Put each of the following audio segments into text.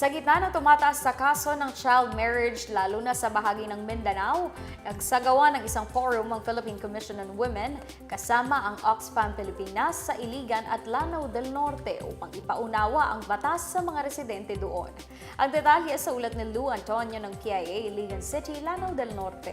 Sa gitna ng tumataas sa kaso ng child marriage lalo na sa bahagi ng Mindanao, nagsagawa ng isang forum ang Philippine Commission on Women kasama ang Oxfam Pilipinas sa Iligan at Lanao del Norte upang ipaunawa ang batas sa mga residente doon. Ang detalye sa ulat ni Lou Antonio ng KIA Iligan City, Lanao del Norte.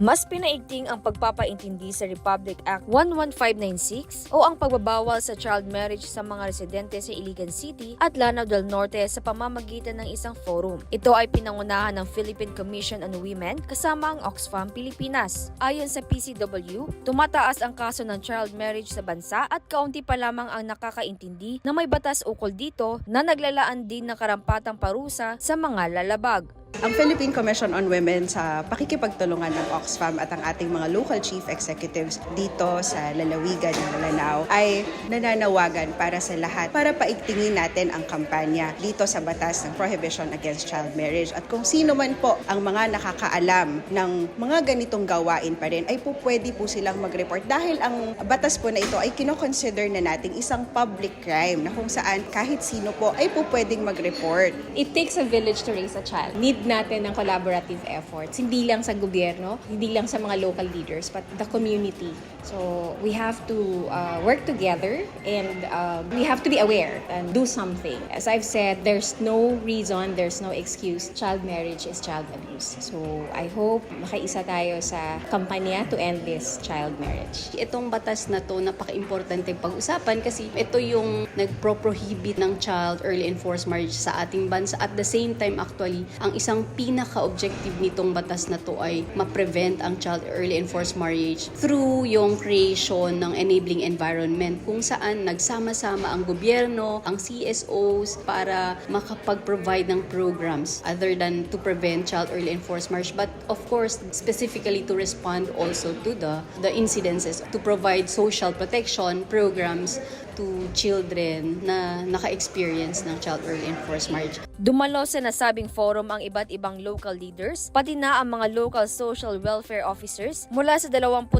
Mas pinaigting ang pagpapaintindi sa Republic Act 11596 o ang pagbabawal sa child marriage sa mga residente sa Iligan City at Lanao del Norte sa pamamagitan ng isang forum. Ito ay pinangunahan ng Philippine Commission on Women kasama ang Oxfam Pilipinas. Ayon sa PCW, tumataas ang kaso ng child marriage sa bansa at kaunti pa lamang ang nakakaintindi na may batas ukol dito na naglalaan din ng karampatang parusa sa mga lalabag. Ang Philippine Commission on Women sa pakikipagtulungan ng Oxfam at ang ating mga local chief executives dito sa lalawigan ng Lanao ay nananawagan para sa lahat para paigtingin natin ang kampanya dito sa batas ng Prohibition Against Child Marriage. At kung sino man po ang mga nakakaalam ng mga ganitong gawain pa rin ay po pwede po silang mag-report dahil ang batas po na ito ay kinoconsider na nating isang public crime na kung saan kahit sino po ay po pwedeng mag-report. It takes a village to raise a child. Need natin ng collaborative efforts. Hindi lang sa gobyerno, hindi lang sa mga local leaders, but the community. So we have to uh, work together and uh, we have to be aware and do something. As I've said, there's no reason, there's no excuse. Child marriage is child abuse. So I hope makaisa tayo sa kampanya to end this child marriage. Itong batas na to napaka-importante pag-usapan kasi ito yung nagpro-prohibit ng child early enforced marriage sa ating bansa. At the same time actually, ang isang pinaka-objective nitong batas na to ay ma-prevent ang child early enforced marriage through yung creation ng enabling environment kung saan nagsama-sama ang gobyerno, ang CSOs para makapag-provide ng programs other than to prevent child early enforced marriage but of course specifically to respond also to the the incidences to provide social protection programs to children na naka-experience ng child early enforced marriage. Dumalo sa nasabing forum ang iba't ibang local leaders, pati na ang mga local social welfare officers mula sa 23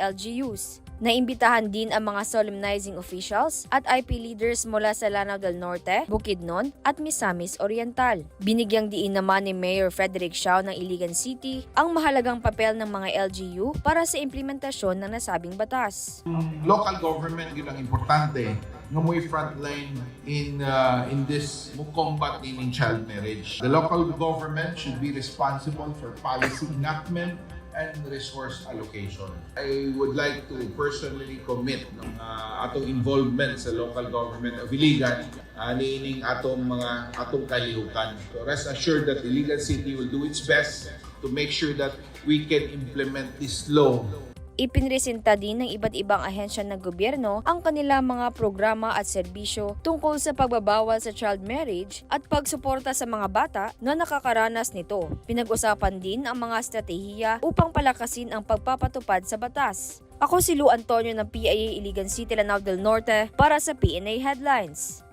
LGUs. Naimbitahan din ang mga solemnizing officials at IP leaders mula sa Lanao del Norte, Bukidnon at Misamis Oriental. Binigyang diin naman ni Mayor Frederick Shaw ng Iligan City ang mahalagang papel ng mga LGU para sa implementasyon ng nasabing batas. local government yun ang importante nga mo'y frontline in uh, in this mo combat in child marriage. The local government should be responsible for policy enactment and resource allocation. I would like to personally commit ng uh, atong involvement sa local government of Iligan uh, niining atong mga atong kalihukan. So rest assured that Iligan City will do its best to make sure that we can implement this law Ipinresenta din ng iba't ibang ahensya ng gobyerno ang kanilang mga programa at serbisyo tungkol sa pagbabawal sa child marriage at pagsuporta sa mga bata na nakakaranas nito. Pinag-usapan din ang mga estratehiya upang palakasin ang pagpapatupad sa batas. Ako si Lu Antonio ng PIA Iligan City, Lanao del Norte para sa PNA Headlines.